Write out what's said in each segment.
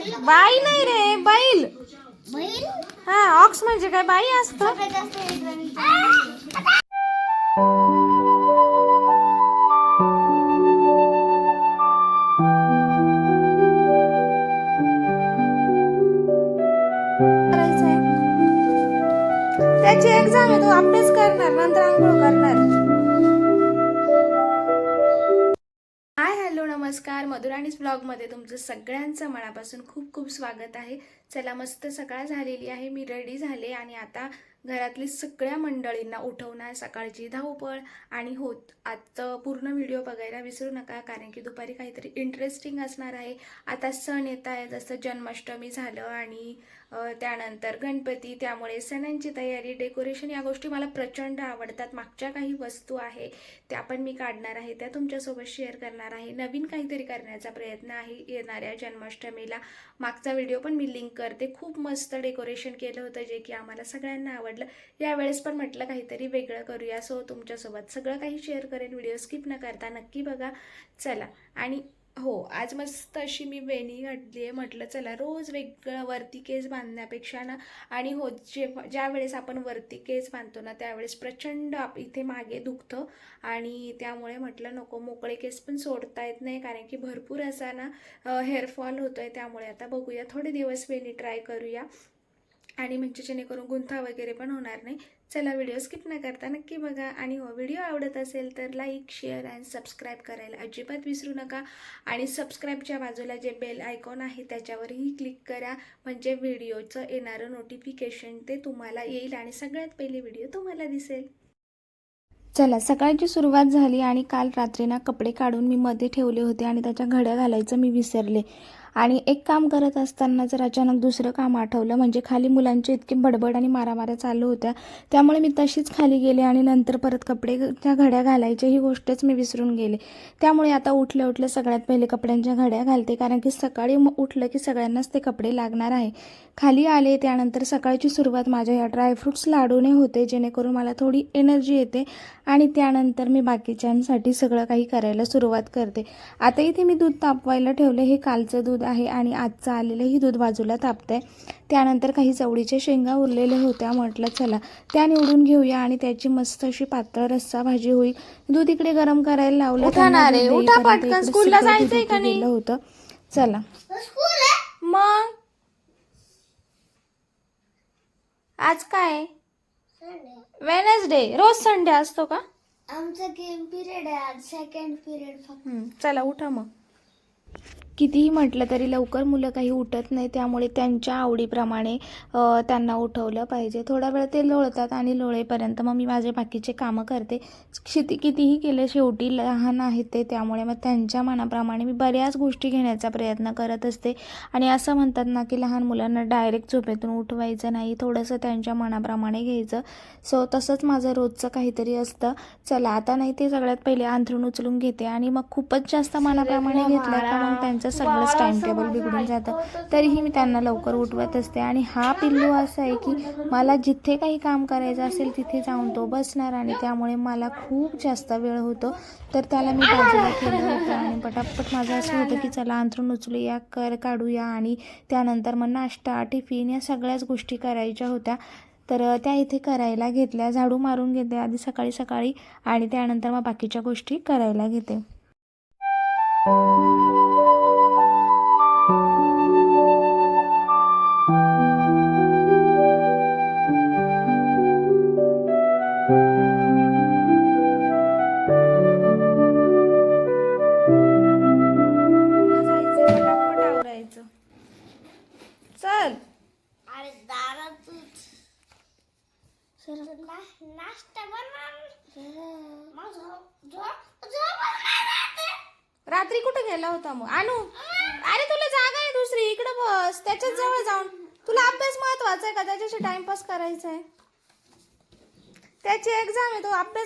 बाई नाही रे बैल. बैल? हा ऑक्स म्हणजे काय? बाई असतं. त्याची एक्झाम आहे तू अभ्यास करणार नंतर आंघोळ करणार. नमस्कार मधुराणीज ब्लॉगमध्ये तुमचं सगळ्यांचं मनापासून खूप खूप स्वागत आहे. चला मस्त सकाळ झालेली आहे मी रेडी झाले आणि आता घरातली सगळ्या मंडळींना उठवणार सकाळची धावपळ आणि होत आजचं पूर्ण व्हिडिओ बघायला विसरू नका कारण की दुपारी काहीतरी इंटरेस्टिंग असणार आहे. आता सण येत आहे जसं जन्माष्टमी झालं आणि त्यानंतर गणपती त्यामुळे सणांची तयारी डेकोरेशन या गोष्टी मला प्रचंड आवडतात. मागच्या काही वस्तू आहे त्या पण मी काढणार आहे त्या तुमच्यासोबत शेअर करणार आहे. नवीन काहीतरी करण्याचा प्रयत्न आहे येणाऱ्या जन्माष्टमीला. मागचा व्हिडिओ पण मी लिंक करते. खूप मस्त डेकोरेशन केलं होतं जे की आम्हाला सगळ्यांना आवडलं. यावेळेस पण म्हटलं काहीतरी वेगळं करूया. सो तुमच्यासोबत सगळं काही शेअर करेन. व्हिडिओ स्किप न करता नक्की बघा. चला. आणि हो आज मस्त अशी मी वेणी घातली आहे म्हटलं चला रोज वेगळं वरती केस बांधण्यापेक्षा ना आणि हो जे ज्या वेळेस आपण वरती केस बांधतो ना त्यावेळेस प्रचंड आप इथे मागे दुखतं. आणि त्यामुळे म्हटलं नको मोकळे केस पण सोडता येत नाही कारण की भरपूर असा ना हेअरफॉल आहे त्यामुळे आता बघूया थोडे दिवस वेणी ट्राय करूया. आणि म्हणजे जेणेकरून गुंथा वगैरे पण होणार नाही. चला व्हिडिओ स्किप न करता नक्की बघा. आणि हो व्हिडिओ आवडत असेल तर लाईक शेअर अँड सबस्क्राईब करायला अजिबात विसरू नका. आणि सबस्क्राईबच्या बाजूला जे बेल आयकॉन आहे त्याच्यावरही क्लिक करा. म्हणजे व्हिडिओचं येणारं नोटिफिकेशन ते तुम्हाला येईल आणि सगळ्यात पहिले व्हिडिओ तुम्हाला दिसेल. चला सकाळची सुरुवात झाली आणि काल रात्री ना कपडे काढून मी मध्ये ठेवले होते आणि त्याच्या घड्या घालायचं मी विसरले. आणि एक काम करत असताना जर अचानक दुसरं काम आठवलं म्हणजे खाली मुलांचे इतके बडबड आणि मारामाऱ्या चालू होत्या त्यामुळे मी तशीच खाली गेले आणि नंतर परत कपडे त्या घड्या घालायच्या ही गोष्टच मी विसरून गेले. त्यामुळे आता उठल्या उठल्या सगळ्यात पहिले कपड्यांच्या घड्या घालते कारण की सकाळी उठलं की सगळ्यांनाच ते कपडे लागणार आहे. खाली आले त्यानंतर सकाळची सुरुवात माझ्या या ड्रायफ्रुट्स लाडूने होते जेणेकरून मला थोडी एनर्जी येते आणि त्यानंतर मी बाकीच्यांसाठी सगळं काही करायला सुरुवात करते. आता इथे मी दूध तापवायला ठेवले हे कालचं दूध आहे आणि आजचं आलेलंही दूध बाजूला तापतंय. त्यानंतर काही चवळीच्या शेंगा उरलेल्या होत्या. म्हटलं चला त्या निवडून घेऊया आणि त्याची मस्त अशी पातळ रस्सा भाजी होईल. दूध इकडे गरम करायला लावलं. दूध स्कूलला दूध जायचंय का नाही? होतं. चला. आहे? मग? आज काय? वेनसडे रोज संडे असतो का? आमचा गेम पिरियड आहे आज. सेकंड पिरियड चला उठा मग. कितीही म्हटलं तरी लवकर मुलं काही उठत नाही त्यामुळे त्यांच्या आवडीप्रमाणे त्यांना उठवलं पाहिजे. थोडा वेळ ते लोळतात आणि लोळेपर्यंत मग मी माझे बाकीचे कामं करते. किती कितीही केले शेवटी लहान आहेत ते त्यामुळे मग त्यांच्या मनाप्रमाणे मी बऱ्याच गोष्टी घेण्याचा प्रयत्न करत असते. आणि असं म्हणतात ना की लहान मुलांना डायरेक्ट झोपेतून उठवायचं नाही थोडंसं त्यांच्या मनाप्रमाणे घ्यायचं. सो तसंच माझं रोजचं काहीतरी असतं. चला आता नाही ते सगळ्यात पहिले अंथरूण उचलून घेते आणि मग खूपच जास्त मनाप्रमाणे घेतलं मग त्यांचं सगळंच टाइम टेबल बिघडून जातं. तरीही मी त्यांना लवकर उठवत असते. आणि हा पिल्लू असा आहे की मला जिथे काही काम करायचं असेल तिथे जाऊन तो बसणार आणि त्यामुळे मला खूप जास्त वेळ होतो. तर त्याला मी बाजूला केलं होतं आणि पटापट माझं असं होतं की चला अंथरूण उचलूया कर काढूया आणि त्यानंतर मग नाश्ता टिफिन या सगळ्याच गोष्टी करायच्या होत्या. तर त्या इथे करायला घेतल्या झाडू मारून घेते आधी सकाळी सकाळी आणि त्यानंतर मग बाकीच्या गोष्टी करायला घेते. पटापट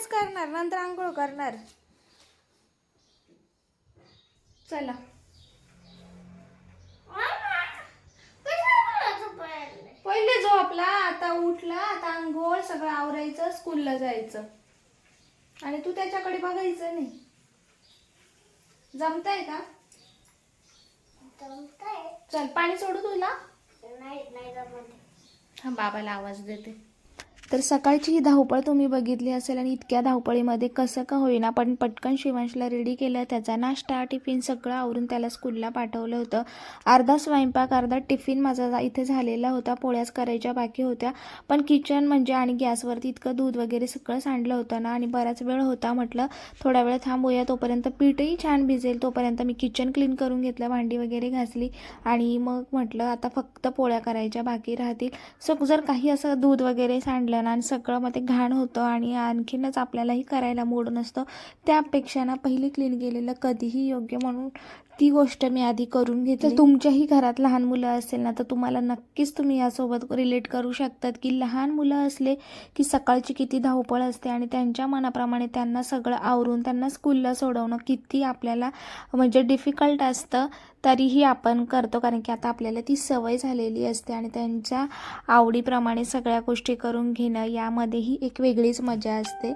अभ्यास करणार नंतर आंघोळ करणार. चला? पहिले झोपला आता उठला आता आंघोळ सगळं आवरायचं स्कूलला जायचं. आणि तू त्याच्याकडे बघायचं नाही. जमतंय का. चल पाणी सोडू तुला? नाही नाही जमत. हा बाबाला आवाज देते. तर सकाळची ही धावपळ तुम्ही बघितली असेल आणि इतक्या धावपळीमध्ये कसं का होईना पण पटकन शिवांशला रेडी केलं त्याचा नाश्ता टिफिन सगळं आवरून त्याला स्कूलला पाठवलं होतं. अर्धा स्वयंपाक अर्धा टिफिन माझा इथे झालेला होता पोळ्याच करायच्या बाकी होत्या. पण किचन म्हणजे आणि गॅसवरती इतकं दूध वगैरे सगळं सांडलं होतं ना आणि बराच वेळ होता म्हटलं थोडा वेळ थांबूया तोपर्यंत पीठही छान भिजेल तोपर्यंत मी किचन क्लीन करून घेतलं भांडी वगैरे घासली आणि मग म्हटलं आता फक्त पोळ्या करायच्या बाकी राहतील. सो जर काही असं दूध वगैरे सांडलं ना आणि सगळं मग ते घाण होतं आणि आणखीनच आपल्यालाही करायला मूड नसतं. त्यापेक्षा ना पहिली क्लीन केलेलं कधीही योग्य म्हणून ती गोष्ट मी आधी करून घेतली. तुमच्याही घरात लहान मुलं असेल ना तर तुम्हाला नक्कीच तुम्ही यासोबत रिलेट करू शकतात की लहान मुलं असले की सकाळची किती धावपळ असते आणि त्यांच्या मनाप्रमाणे त्यांना सगळं आवरून त्यांना स्कूलला सोडवणं किती आपल्याला म्हणजे डिफिकल्ट असतं. तरीही आपण करतो कारण की आता आपल्याला ती सवय झालेली असते आणि त्यांच्या आवडीप्रमाणे सगळ्या गोष्टी करून घेणं यामध्येही एक वेगळीच मजा असते.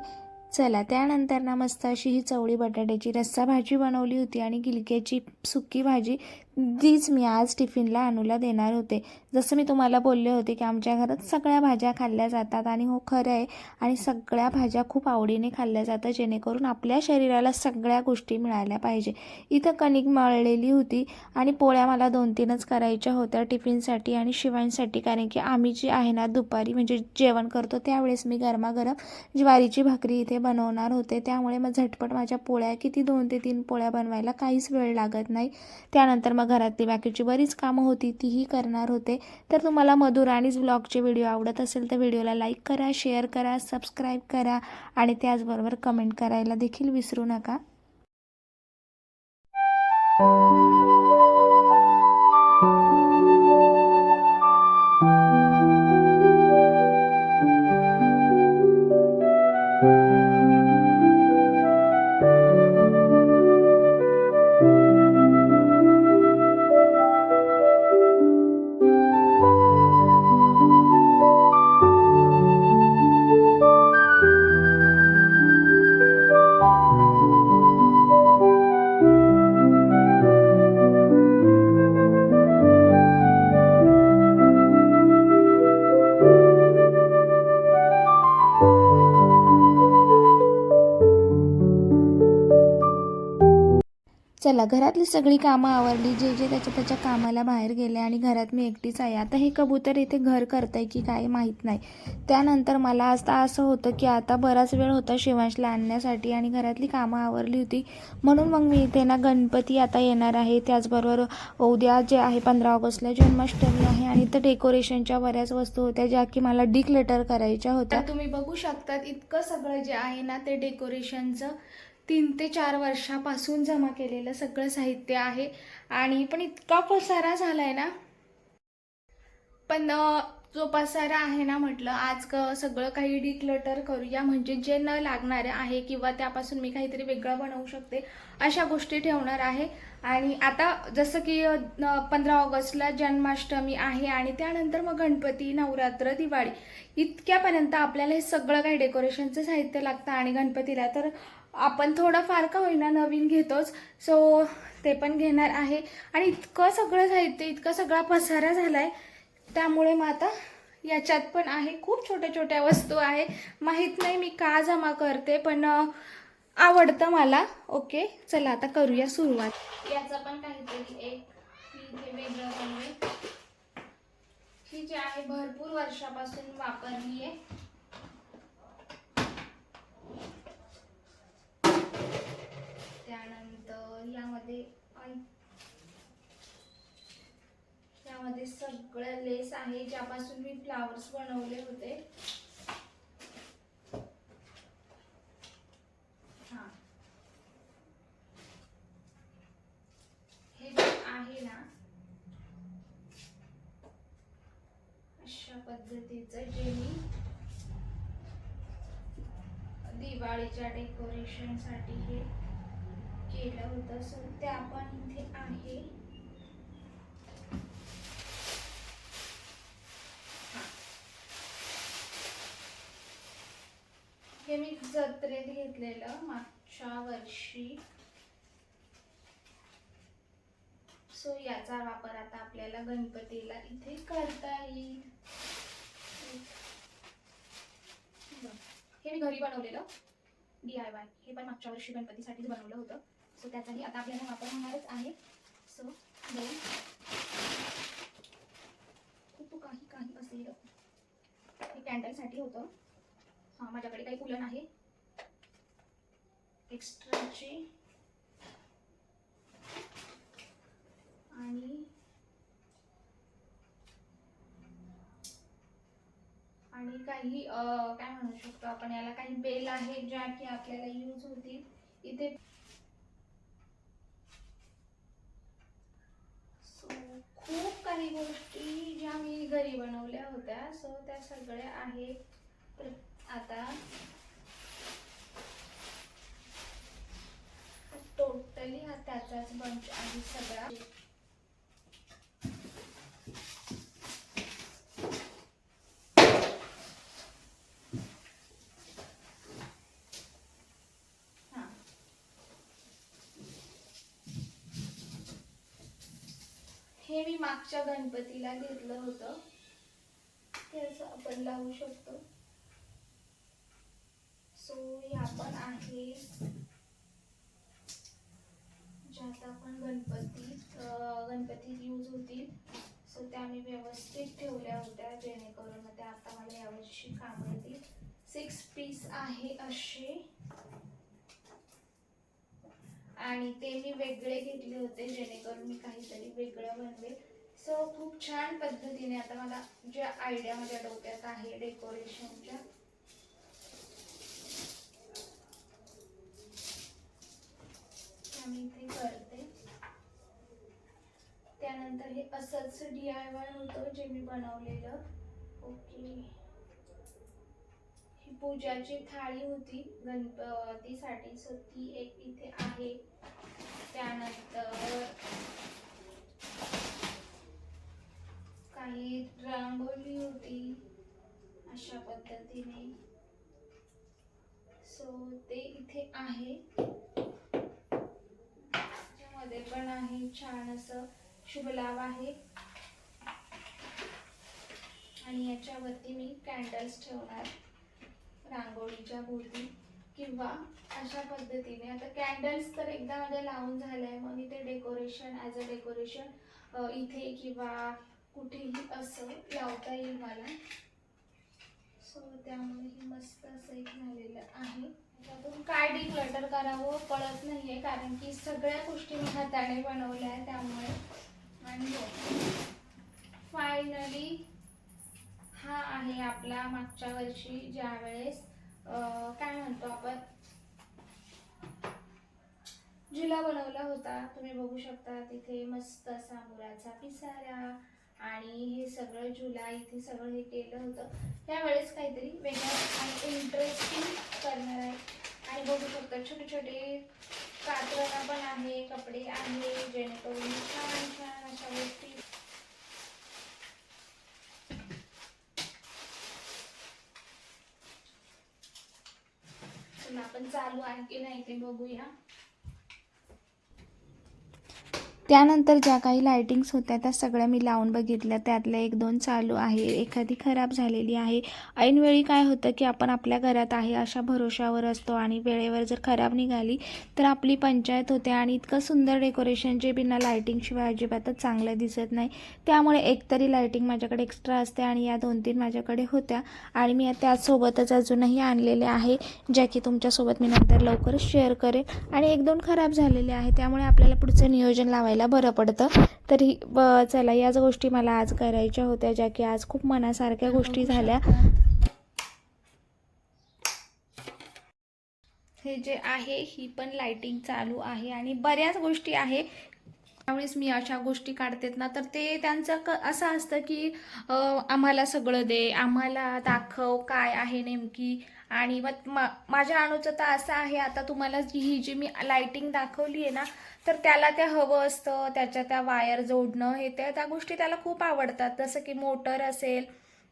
चला त्यानंतर ना मस्त अशी ही चवळी बटाट्याची रस्सा भाजी बनवली होती आणि गिलक्याची सुकी भाजी जीच मी आज टिफिनला अनुला देणार होते. जसं मी तुम्हाला बोलले होते की आमच्या घरात सगळ्या भाज्या खाल्ल्या जातात आणि हो खरं आहे. आणि सगळ्या भाज्या खूप आवडीने खाल्ल्या जातात जेणेकरून आपल्या शरीराला सगळ्या गोष्टी मिळाल्या पाहिजे. इथं कणिक मळलेली होती आणि पोळ्या मला दोन तीनच करायच्या होत्या टिफिनसाठी आणि शिवांसाठी कारण की आम्ही जी आहे ना दुपारी म्हणजे जेवण करतो त्यावेळेस मी गरमागरम ज्वारीची भाकरी इथे बनवणार होते. त्यामुळे मग झटपट माझ्या पोळ्या किती दोन ते तीन पोळ्या बनवायला काहीच वेळ लागत नाही. त्यानंतर मग घरातली बाकीची बरीच कामं होती तीही करणार होते. तर तुम्हाला मधुराणीच ब्लॉगचे व्हिडिओ आवडत असेल तर व्हिडिओला लाईक करा शेअर करा सबस्क्राईब करा आणि त्याचबरोबर कमेंट करायला देखील विसरू नका. चला घरातली सगळी कामं आवरली जे जे त्याच्या त्याच्या कामाला बाहेर गेले आणि घरात मी एकटीच आहे. आता हे कबूतर इथे घर करतंय की काय माहीत नाही. त्यानंतर मला आता असं होतं की आता बराच वेळ होता शिवांशला आणण्यासाठी आणि घरातली कामं आवरली होती. म्हणून मग मी इथे ना गणपती आता येणार आहे. त्याचबरोबर उद्या जे आहे पंधरा ऑगस्टला जन्माष्टमी आहे आणि इथं डेकोरेशनच्या बऱ्याच वस्तू होत्या ज्या की मला डिक्लेटर करायच्या होत्या. तुम्ही बघू शकतात इतकं सगळं जे आहे ना ते डेकोरेशनचं. तीन ते चार वर्षापासून जमा केलेलं सगळं साहित्य आहे. आणि पण इतका पसारा झाला आहे ना. पण जो पसारा आहे ना म्हटलं आज क सगळं काही डिक्लटर करूया म्हणजे जे न लागणारे आहे किंवा त्यापासून मी काहीतरी वेगळं बनवू शकते अशा गोष्टी ठेवणार आहे. आणि आता जसं की पंधरा ऑगस्टला जन्माष्टमी आहे आणि त्यानंतर मग गणपती नवरात्र दिवाळी इतक्यापर्यंत आपल्याला हे सगळं काही डेकोरेशनचं साहित्य लागतं आणि गणपतीला तर आपण थोडंफार का होईना नवीन घेतोच. सो ते पण घेणार आहे. आणि इतकं सगळं साहित्य इतकं सगळा पसारा झाला आहे त्यामुळे मग आता याच्यात पण आहे. खूप छोट्या छोट्या वस्तू आहे. माहीत नाही मी का जमा करते पण आवडतं मला. ओके चला आता करूया सुरुवात. याचं पण काहीतरी एक वेगळं ही जी आहे भरपूर वर्षापासून वापरली आहे यामध्ये यामध्ये सगळ्या लेस आहे ज्यापासून मी फ्लावर्स बनवले होते. हे. जे आहे ना अशा पद्धतीचं जे मी दिवाळीच्या डेकोरेशनसाठी हे केलं होतं सो त्या पण इथे आहे. हे मी जत्रेत घेतलेलं मागच्या वर्षी. सो याचा वापर आता आपल्याला गणपतीला इथे करता येईल. हे मी घरी बनवलेलं. डी आय वाय हे पण मागच्या वर्षी गणपतीसाठीच बनवलं होतं. सो त्याचाही आता आपल्याला वापर होणारच आहे. सो दोन खूप काही काही असेल हे कॅन्डलसाठी होतं. हां माझ्याकडे काही कुलन आहे एक्स्ट्राचे आणि आणि काही काय म्हणू शकतो आपण याला? काही बेल आहे ज्या की आपल्याला यूज होतील. इथे खूप काही गोष्टी ज्या मी घरी बनवल्या होत्या सो त्या सगळ्या आहेत. तर आता टोटली हा त्याचाच बंच आहे सगळा हा हे मी मागच्या गणपतीला घेतलं होतं. ते असं आपण लावू शकतो. सो या पण आहे. ज्यात आपण गणपतीत गणपती गणपतीत यूज होतील. सो त्या मी व्यवस्थित ठेवल्या होत्या जेणेकरून मग त्या आता मला यावर्षी काम येतील. सिक्स पीस आहे असे. आणि ते मी वेगळे घेतले होते जेणेकरून मी काहीतरी वेगळं बनवेल. सो खूप छान पद्धतीने आता मला ज्या आयडिया माझ्या डोक्यात आहे डेकोरेशनच्या मी इथे करते. त्यानंतर हे असंच डी आय वाय होतं जे मी बनवलेलं. ओके. ही पूजाची थाळी होती. गणपतीसाठी सो ती एक इथे आहे. त्यानंतर काही रांगोळी होती अशा पद्धतीने. सो ते इथे आहे. त्यामध्ये पण आहे छान असं शुभलाभ आहे. आणि याच्यावरती मी कॅन्डल्स ठेवणार रांगोळीच्या भोवती किंवा अशा पद्धतीने. आता कॅन्डल्स तर एकदा माझ्या लावून झालंय मग मी ते डेकोरेशन ॲज अ डेकोरेशन इथे किंवा कुठेही असं लावता येईल मला. सो त्यामुळे हे मस्त असं एक झालेलं आहे. त्यातून काय डिक्लटर करावं कळत नाही आहे कारण की सगळ्या गोष्टी मी हाताने बनवल्या आहे त्यामुळे. आणि हो. फायनली हा आहे आपला मागच्या वर्षी ज्या वेळेस काय म्हणतो आपण? झुला बनवला होता. तुम्ही बघू शकता तिथे मस्त असा मुलाचा पिसारा आणि हे सगळं जुलै इथे सगळं हे केलं होतं. त्यावेळेस काहीतरी वेगळं आणि इंटरेस्टिंग करणार आहे. आणि बघू शकता छोटे छोटे कात्रणं पण आहे कपडे आहे जेणेकरून छान छान अशा गोष्टी. आपण चालू आहे की नाही ते बघूया. त्यानंतर ज्या काही लायटिंग्स होत्या त्या सगळ्या मी लावून बघितल्या. त्यातल्या एक दोन चालू आहे एखादी खराब झालेली आहे. ऐनवेळी काय होतं की आपण आपल्या घरात आहे अशा भरोशावर असतो आणि वेळेवर जर खराब निघाली तर आपली पंचायत होते आणि इतकं सुंदर डेकोरेशन जे बिना लायटिंगशिवाय अजिबातच चांगलं दिसत नाही. त्यामुळे एकतरी लायटिंग माझ्याकडे एक्स्ट्रा असते आणि या दोन तीन माझ्याकडे होत्या. आणि मी त्यासोबतच अजूनही आणलेले आहे ज्या की तुमच्यासोबत मी नंतर लवकर शेअर करेन. आणि एक दोन खराब झालेले आहे त्यामुळे आपल्याला पुढचं नियोजन लावायला बरं पडतं. तरी चला याच गोष्टी मला आज करायच्या होत्या ज्या की आज खूप मनासारख्या गोष्टी झाल्या. हे जे आहे ही पण लाइटिंग चालू आहे आणि बऱ्याच गोष्टी आहे. त्यावेळेस मी अशा गोष्टी काढतेत ना तर ते त्यांचं क असं असतं की आम्हाला सगळं दे आम्हाला दाखव काय आहे नेमकी. आणि मग मा माझ्या अणूचं तर असं आहे आता तुम्हाला जी ही जी मी लायटिंग दाखवली आहे ना तर त्याला ते हवं असतं त्याच्या त्या वायर जोडणं हे त्या त्या गोष्टी त्याला खूप आवडतात. जसं की मोटर असेल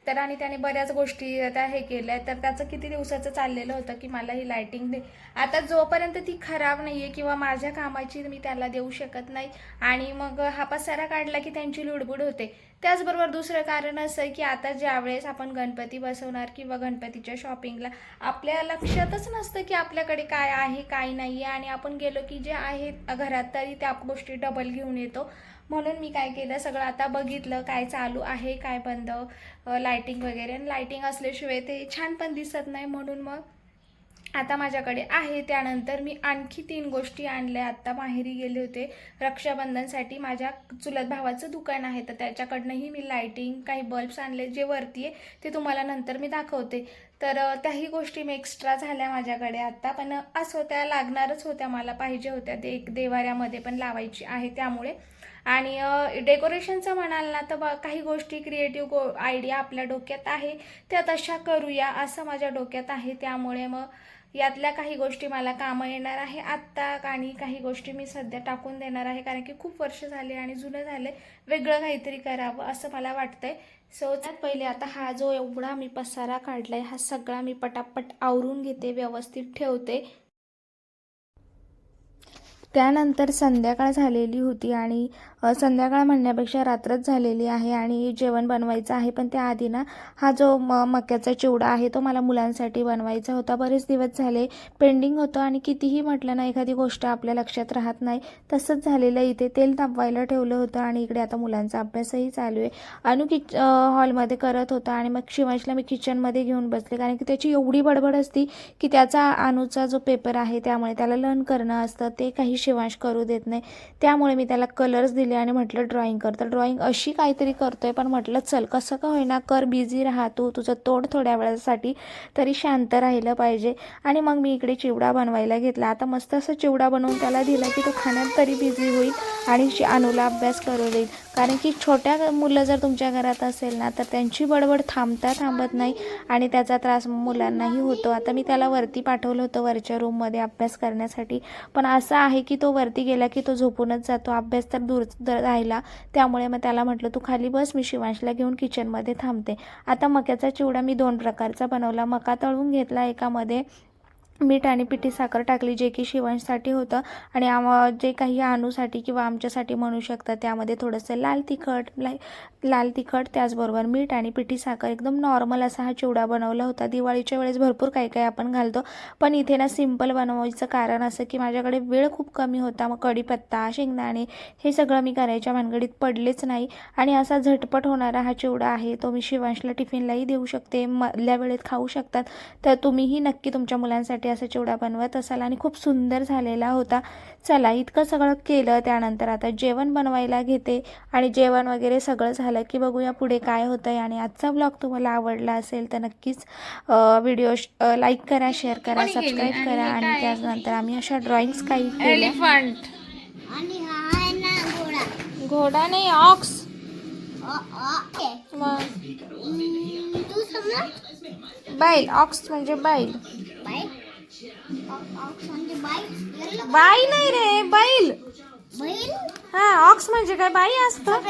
तर आणि त्याने बऱ्याच गोष्टी आता हे केल्या. तर त्याचं किती दिवसाचं चाललेलं होतं की मला ही लायटिंग दे. आता जोपर्यंत ती खराब नाही आहे किंवा माझ्या कामाची मी त्याला देऊ शकत नाही आणि मग हा पसारा काढला की त्यांची लुडबुड होते. त्याचबरोबर दुसरं कारण असं आहे की आता ज्यावेळेस आपण गणपती बसवणार किंवा गणपतीच्या शॉपिंगला आपल्या लक्षातच नसतं की आपल्याकडे काय आहे काय नाही आहे आणि आपण गेलो की जे आहे घरात तरी त्या गोष्टी डबल घेऊन येतो. म्हणून मी काय केलं सगळं आता बघितलं काय चालू आहे काय बंद लायटिंग वगैरे. आणि लायटिंग असल्याशिवाय ते छान पण दिसत नाही म्हणून मग आता माझ्याकडे आहे. त्यानंतर मी आणखी तीन गोष्टी आणल्या. आत्ता माहेरी गेले होते. रक्षाबंधनसाठी माझ्या चुलत भावाचं दुकान आहे. तर त्याच्याकडनंही मी लायटिंग काही बल्ब्स आणले. जे वरती आहे ते तुम्हाला नंतर मी दाखवते. तर त्याही गोष्टी मी एक्स्ट्रा झाल्या माझ्याकडे आत्ता पण असं त्या लागणारच होत्या. मला पाहिजे होत्या. ते एक देवाऱ्यामध्ये पण लावायची आहे त्यामुळे. आणि डेकोरेशनचं म्हणाल ना तर काही गोष्टी क्रिएटिव्ह गो आयडिया आपल्या डोक्यात आहे. त्या तशा करूया असं माझ्या डोक्यात आहे. त्यामुळे मग यातल्या काही गोष्टी मला कामं येणार आहे आत्ता आणि काही गोष्टी मी सध्या टाकून देणार आहे. कारण की खूप वर्ष झाले आणि जुनं झाले वेगळं काहीतरी करावं असं मला वाटतंय. सो पहिले आता हा जो एवढा मी पसारा काढलाय हा सगळा मी पटापट आवरून घेते व्यवस्थित ठेवते. त्यानंतर संध्याकाळ झालेली होती आणि संध्याकाळ म्हणण्यापेक्षा रात्रच झालेली आहे आणि जेवण बनवायचं आहे. पण त्याआधी ना हा जो म मक्याचा चिवडा आहे तो मला मुलांसाठी बनवायचा होता. बरेच दिवस झाले पेंडिंग होतं आणि कितीही म्हटलं ना एखादी गोष्ट आपल्या लक्षात राहत नाही. तसंच झालेलं इथे तेल तापवायला ठेवलं होतं आणि इकडे आता मुलांचा अभ्यासही चालू आहे. अनु किच हॉलमध्ये करत होता आणि मग शिवांशला मी किचनमध्ये घेऊन बसले. कारण की त्याची एवढी बडबड असती की त्याचा अनुचा जो पेपर आहे त्यामुळे त्याला लर्न करणं असतं. ते काही शिवांश करू देत नाही. त्यामुळे मी त्याला कलर्स दिले आणि म्हटलं ड्रॉइंग कर. तर ड्रॉइंग अशी काहीतरी करतोय पण म्हटलं चल कसं का होईना कर बिझी राहा तू. तुझं तोड थोड्या वेळासाठी तरी शांत राहिलं पाहिजे. आणि मग मी इकडे चिवडा बनवायला घेतला. आता मस्त असं चिवडा बनवून त्याला दिला की तो खाण्यात तरी बिझी होईल आणि अनुला अभ्यास करू देईल. कारण की छोट्या मुलं जर तुमच्या घरात असेल ना तर त्यांची बडबड थांबता थांबत नाही आणि त्याचा त्रास मुलांनाही होतो. आता मी त्याला वरती पाठवलं होतं वरच्या रूममध्ये अभ्यास करण्यासाठी. पण असं आहे की तो वरती गेला की तो झोपूनच जातो. अभ्यास तर दूर राहिला. त्यामुळे मग त्याला म्हटलं तू खाली बस मी शिवांशला घेऊन किचनमध्ये थांबते. आता मक्याचा चिवडा मी दोन प्रकारचा बनवला. मका तळून घेतला एकामध्ये. मीठ आणि पिठी साखर टाकली जे की शिवांशसाठी होतं. आणि आम जे काही अनुसाठी किंवा आमच्यासाठी म्हणू शकतात त्यामध्ये थोडंसं लाल तिखट लाय लाल तिखट त्याचबरोबर मीठ आणि पिठी साखर. एकदम नॉर्मल असा हा चिवडा बनवला होता. दिवाळीच्या वेळेस भरपूर काही काही आपण घालतो. पण इथे ना सिंपल बनवायचं कारण असं की माझ्याकडे वेळ खूप कमी होता. मग कढीपत्ता शेंगदाणे हे सगळं मी करायच्या भानगडीत पडलेच नाही. आणि असा झटपट होणारा हा चिवडा आहे तो मी शिवांशला टिफिनलाही देऊ शकते. मधल्या वेळेत खाऊ शकतात. तर तुम्हीही नक्की तुमच्या मुलांसाठी असा चिवडा बनवत असाल आणि खूप सुंदर झालेला होता. चला इतकं सगळं केलं त्यानंतर आता जेवण बनवायला घेते. आणि जेवण वगैरे सगळं झालं की बघूया पुढे काय होतं आहे आणि आजचा ब्लॉग तुम्हाला आवडला असेल तर नक्कीच व्हिडिओ लाईक करा शेअर करा? सबस्क्राईब करा. आणि काय? त्यानंतर आम्ही अशा ड्रॉइंग्स काही एलिफंट आणि हा आहे ना घोडा. घोडा नाही ऑक्स बैल ऑक्स म्हणजे बैल? बाई नाही रे बैल. बैल? हा ऑक्स म्हणजे काय? बाई असतं.